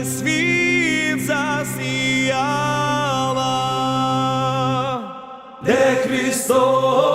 Увесь світ засіяла, де Христос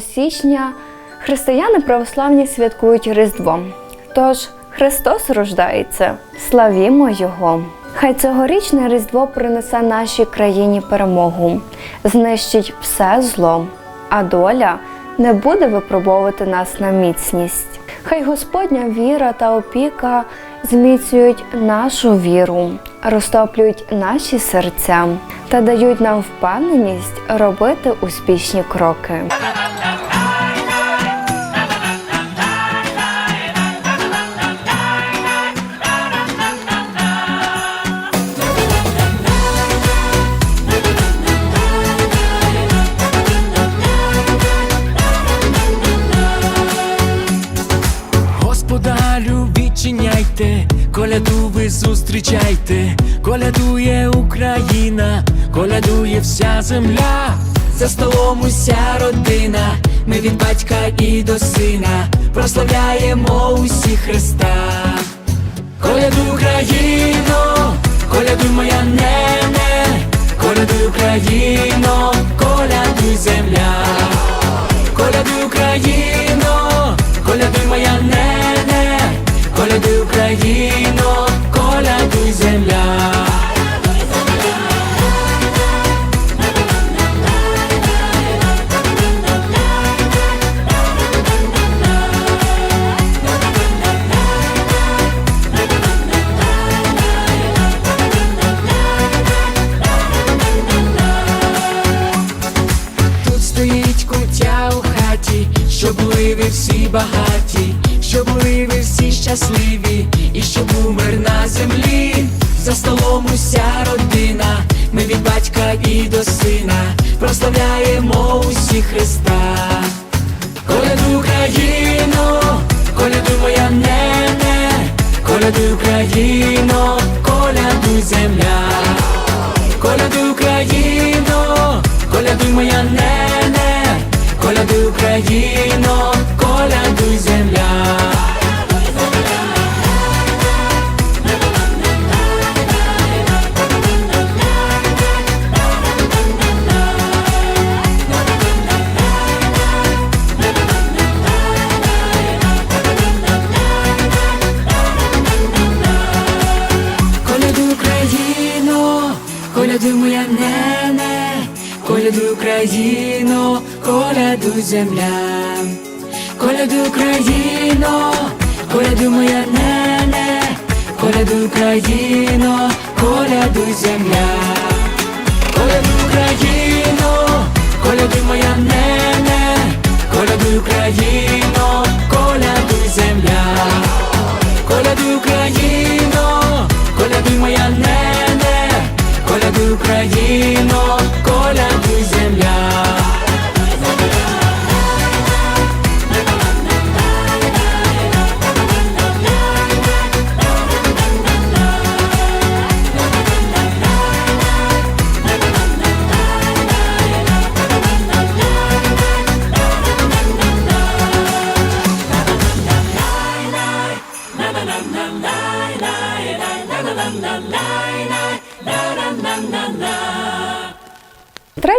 січня християни православні святкують Різдво. Тож Христос рождається, славімо Його! Хай цьогорічне Різдво принесе нашій країні перемогу, знищить все зло, а доля не буде випробовувати нас на міцність. Хай Господня віра та опіка зміцнюють нашу віру, розтоплюють наші серця та дають нам впевненість робити успішні кроки. Відчиняйте, коляду ви зустрічайте, колядує Україна, колядує вся земля, за столом уся родина, ми від батька і до сина. Прославляємо усі Христа. Колядуй Україно, колядуй моя нене, колядуй Україно, колядуй земля. Колядуй Україно, колядуй моя нене, колядуй Україно, колядуй земля. Христа. Коляду Україно, коляду моя нене, коляду Україно, коляду земля, коляду Україно, коляду моя нене, коляду Україно, коляду земля. Земля, колядуй Україно, колядуй моя нене, колядуй Україно, колядуй земля, колядуй Україно, колядуй моя нене, колядуй Україно, колядуй земля. Колядуй Україно, колядуй моя нене, колядуй Україно,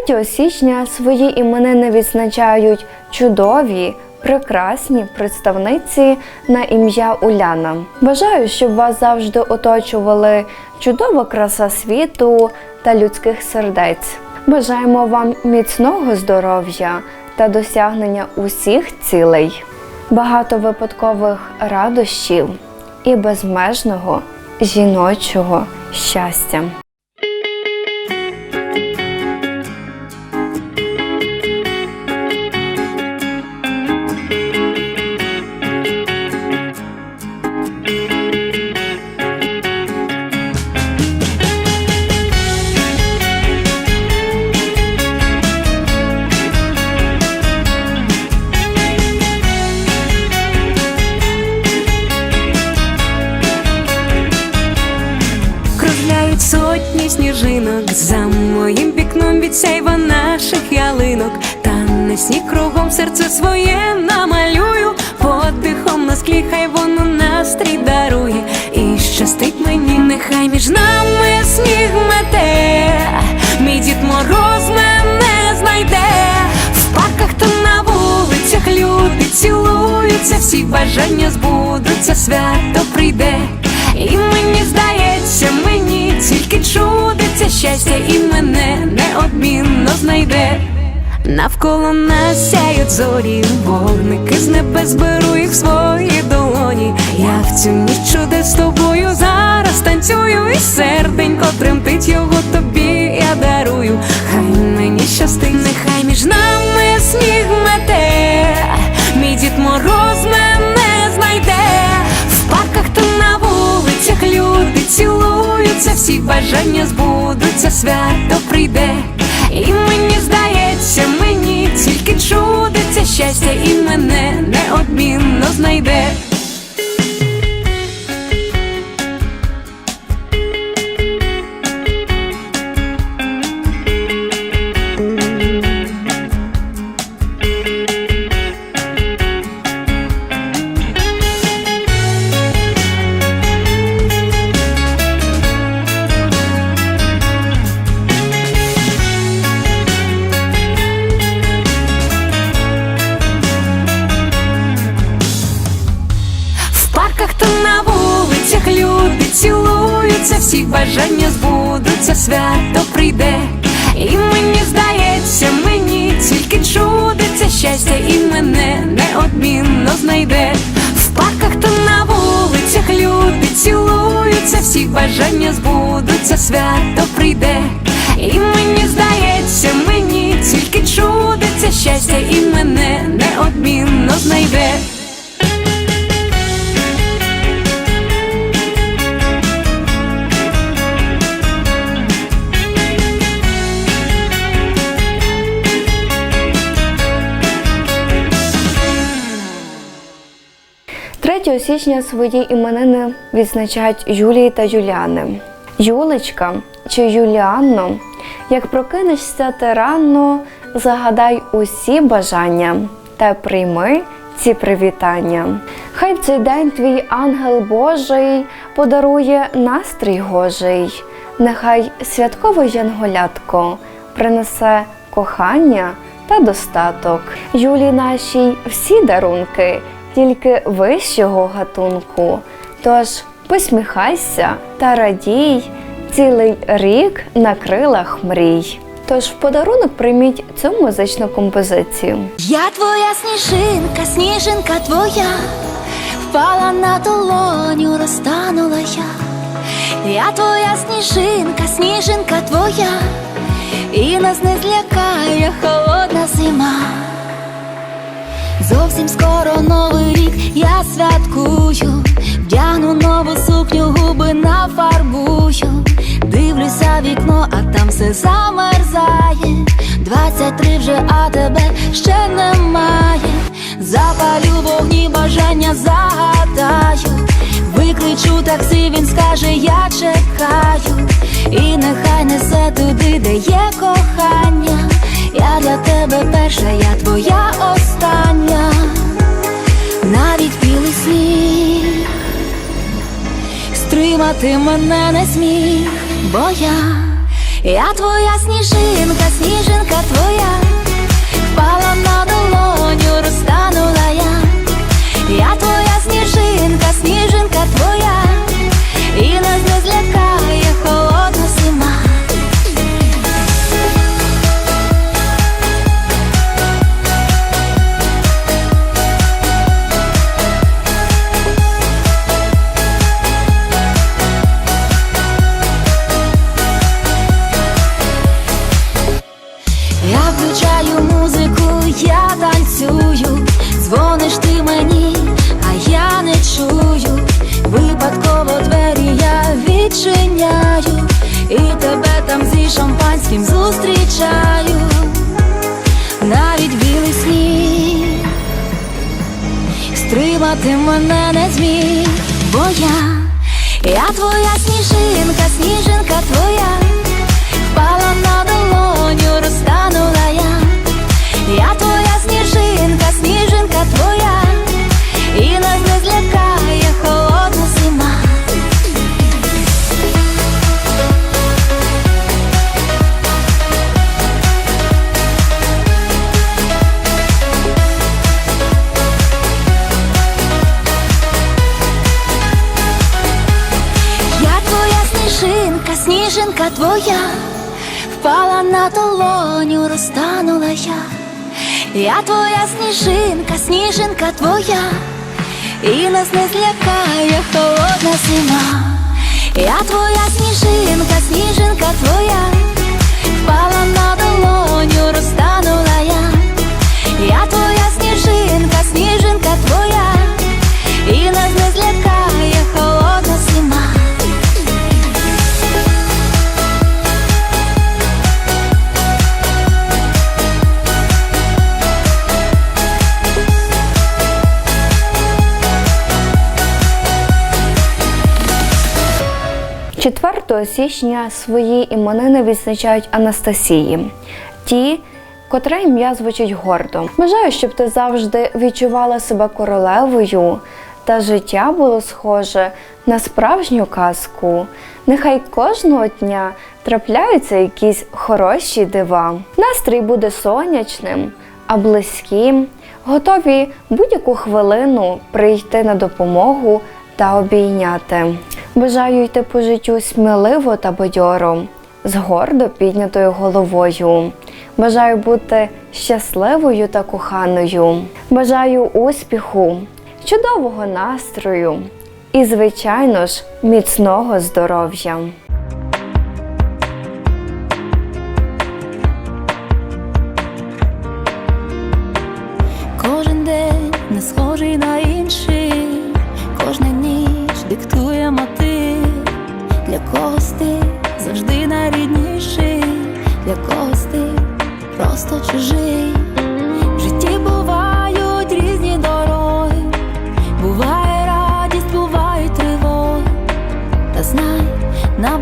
3 січня свої іменини відзначають чудові, прекрасні представниці на ім'я Уляна. Бажаю, щоб вас завжди оточували чудова краса світу та людських сердець. Бажаємо вам міцного здоров'я та досягнення усіх цілей, багато випадкових радощів і безмежного жіночого щастя. Своє намалюю, подихом на склі, хай воно настрій дарує. І щастить мені, нехай між нами сніг мете, мій дід мороз мене знайде. В парках та на вулицях люди цілуються, всі бажання збудуться, свято прийде. І мені здається, мені тільки чудиться щастя, і мене неодмінно знайде. Навколо нас сяють зорі, вогники з небес беру їх в свої долоні. Я в цю ніч чудес з тобою зараз танцюю, і серденько тремтить його тобі, я дарую. Хай мені щастить, нехай між нами сніг мете, мій дід мороз мене знайде. В парках та на вулицях люди цілуються, всі бажання збудуться, свято прийде. І мені здається, тільки чудиться щастя, і мене неодмінно знайде. Мене неодмінно знайде. В парках та на вулицях люди цілуються, всі бажання збудуться, свято прийде. І мені здається, мені тільки чудиться щастя, і мене неодмінно знайде. 3 січня свої іменини відзначають Юлії та Юліани. Юлечка чи Юліанно, як прокинешся ти рано, загадай усі бажання та прийми ці привітання. Хай в цей день твій ангел Божий подарує настрій гожий. Нехай святкове янголятко принесе кохання та достаток. Юлі нашій всі дарунки, тільки вищого гатунку. Тож посміхайся та радій, цілий рік на крилах мрій. Тож в подарунок прийміть цю музичну композицію. Я твоя сніжинка, сніжинка твоя, впала на долоню, розтанула я. Я твоя сніжинка, сніжинка твоя, і нас не злякає холодна зима. Зовсім скоро новий рік я святкую, вдягну нову сукню, губи нафарбую. Дивлюся вікно, а там все замерзає. 23 вже, а тебе ще немає. Запалю вогні, бажання загадаю. Викличу таксі, він скаже, я чекаю. І нехай несе туди, де є кохання. Я для тебе перша, я твоя остання. Навіть білий сніг стримати мене не сміх, бо я, я твоя сніжинка, сніжинка твоя, шампанським зустрічаю. Навіть білий сніг стримати мене не зміг, бо я, я твоя сніжинка, сніжинка твоя впала на долоню, розтанула сніжинка, сніжинка твоя, впала на долоню, розтанула я. Я твоя сніжинка, сніжинка твоя, і нас не злякає холодна зима. Я твоя сніжинка, сніжинка твоя, впала на долоню, розтанула я. Я твоя сніжинка, сніжинка твоя, 4 січня свої іменини відзначають Анастасії, ті, котре ім'я звучить гордо. Бажаю, щоб ти завжди відчувала себе королевою, та життя було схоже на справжню казку. Нехай кожного дня трапляються якісь хороші дива. Настрій буде сонячним, а близькі готові будь-яку хвилину прийти на допомогу та обійняти. Бажаю йти по життю сміливо та бадьоро, з гордо піднятою головою. Бажаю бути щасливою та коханою. Бажаю успіху, чудового настрою і, звичайно ж, міцного здоров'я.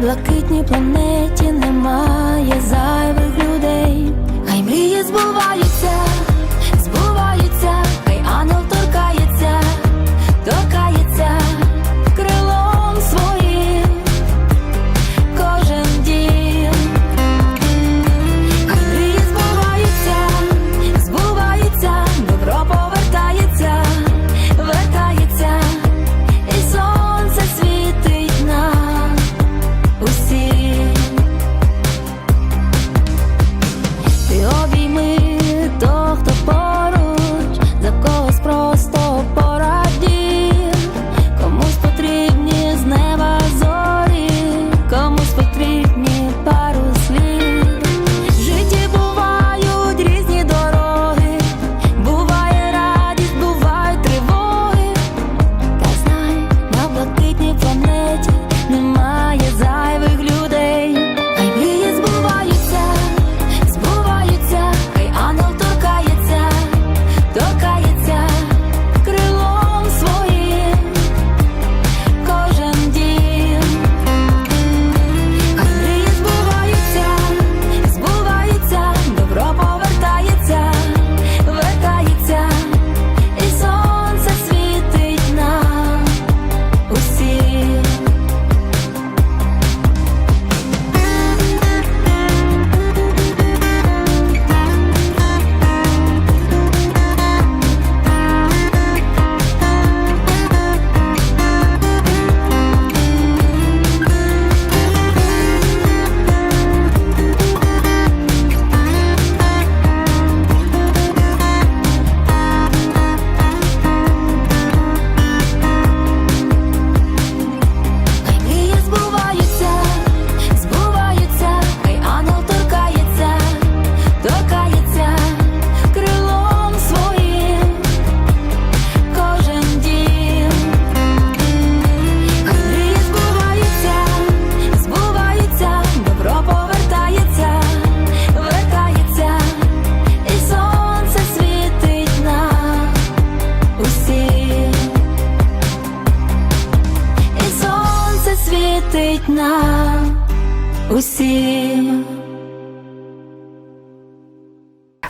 блакитній планеті немає зайвих людей, хай мрії збуваються.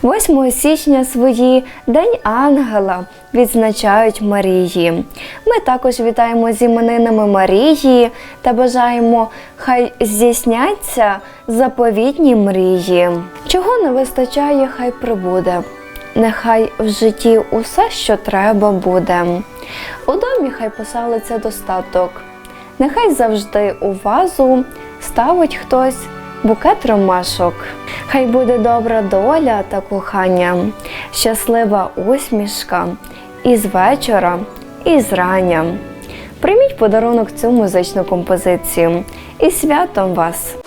8 січня свої День Ангела відзначають Марії. Ми також вітаємо з іменинами Марії та бажаємо, хай здійсняться заповітні мрії. Чого не вистачає, хай прибуде. Нехай в житті усе, що треба буде. У домі хай поселиться достаток. Нехай завжди у вазу ставить хтось букет ромашок. Хай буде добра доля та кохання, щаслива усмішка із вечора, і зрання. Прийміть подарунок цю музичну композицію і святом вас!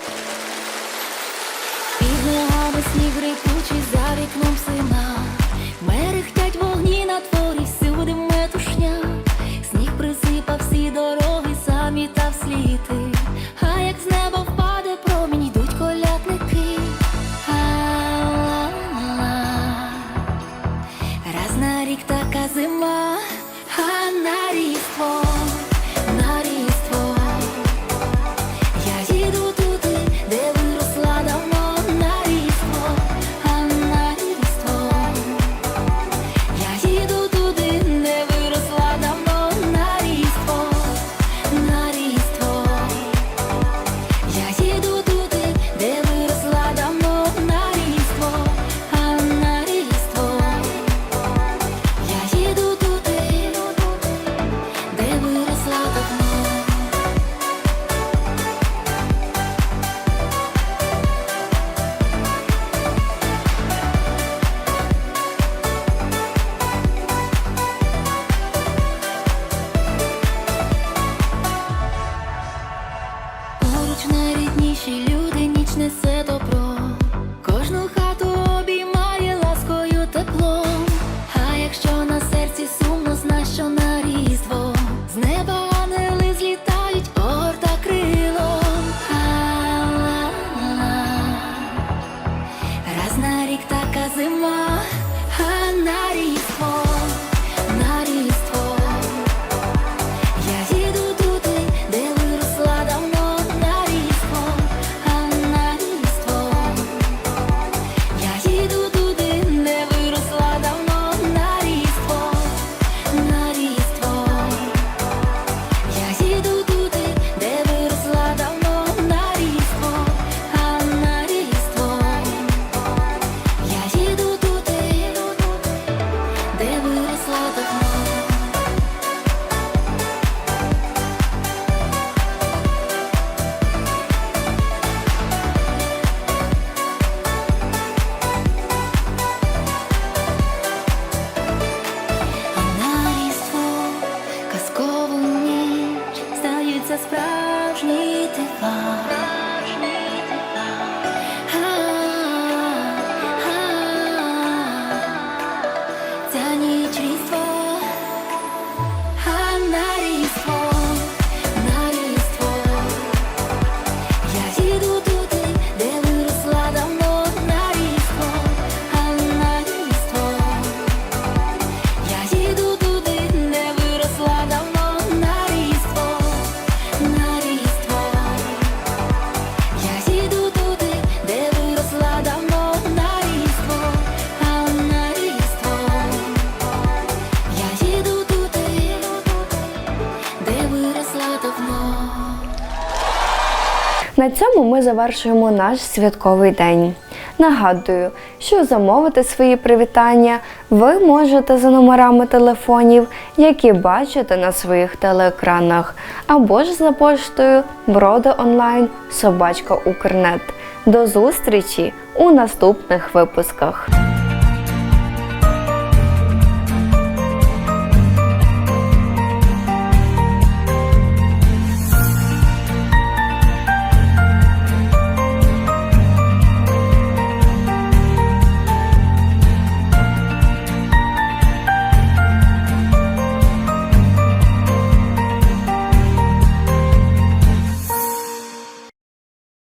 Ми завершуємо наш святковий день. Нагадую, що замовити свої привітання ви можете за номерами телефонів, які бачите на своїх телеекранах, або ж за поштою броди онлайн собачка Укрнет. До зустрічі у наступних випусках.